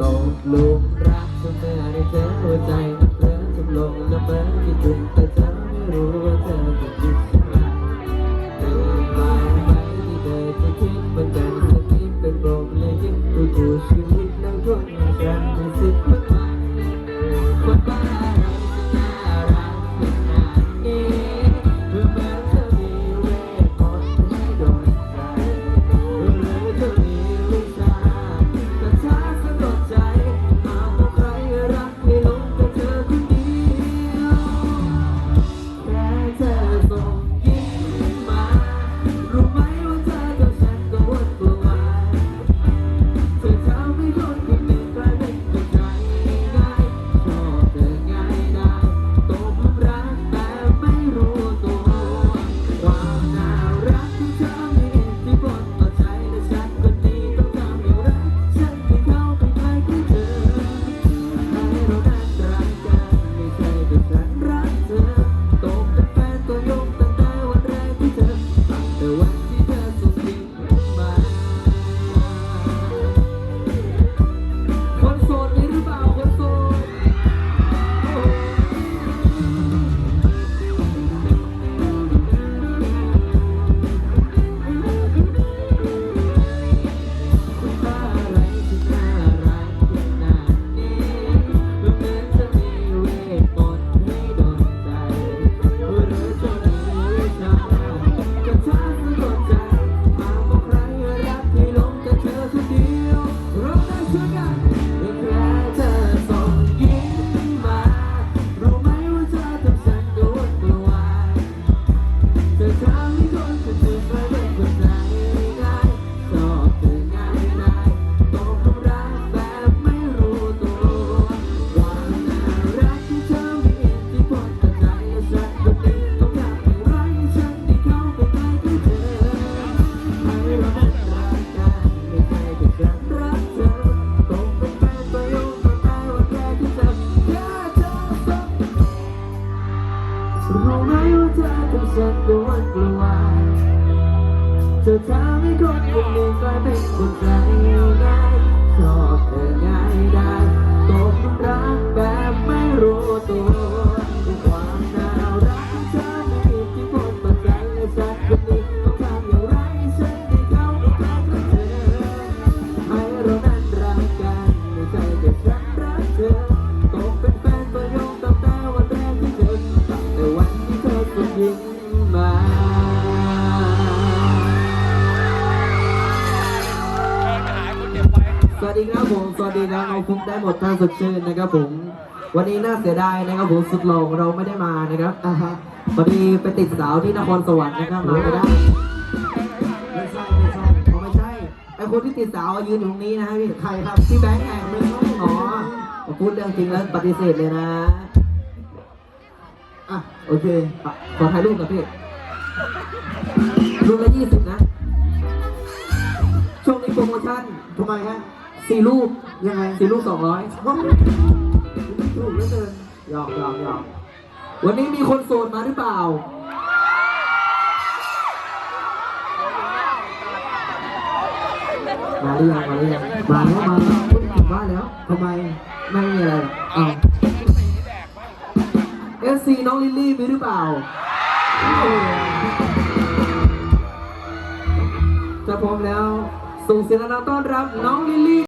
ตกลุมรักเธอเมื่อได้เจอหัวใจมันเพลินจมลงละเมอคิดถึงแต่เธอไม่รู้ว่าเธอจะคิดยังไรตื่นมาไหมที่เธอจะคิดเหมือนกันสักนิเป็นปมและยิ้มดูดูชีวิตนั่งคน รู้ เธอทำฉันก็หวั่นกลัวเธอทำให้คนคนหนึ่งกลายเป็นคนใจง่าย สดีครับผมสวัสดีครับเราฟุกได้หมดท่าสดชื่นนะครับผม วันนี้น่าเสียดายนะครับผมสุดหล่อของเราไม่ได้มานะครับอ่าฮะพอดีไปติดสาวที่นครสวรรค์นะครับมาไม่ได้ไม่ใช่ไม่ใช่เขาไม่ใช่ไอคนที่ติดสาวยืนอยู่ตรงนี้นะฮะพี่ใครครับพี่แบงค์แองไม่ใช่อ๋อผมพูดเรื่องจริงแล้วปฏิเสธเลยนะอะโอเคขอถ่ายรูปกับพี่รูปละยี่สิบนะช่วงนี้โปรโมชั่นทำไมฮะ สี่รูปยังไงสี่รูปสองร้อยถูกเหลือเกินหยอกหยอกหยอกวันนี้มีคนโสดมาหรือเปล่า มาหรือยังมาหรือยังมาแล้วมาแล้วเพิ่งถึงบ้านแล้วทำไมไม่มีอะไรอ้าวเอฟซีน้องลิลลี่มีหรือเปล่าจะพร้อมแล้วส่งเสียงดังต้อนรับน้องลิลลี่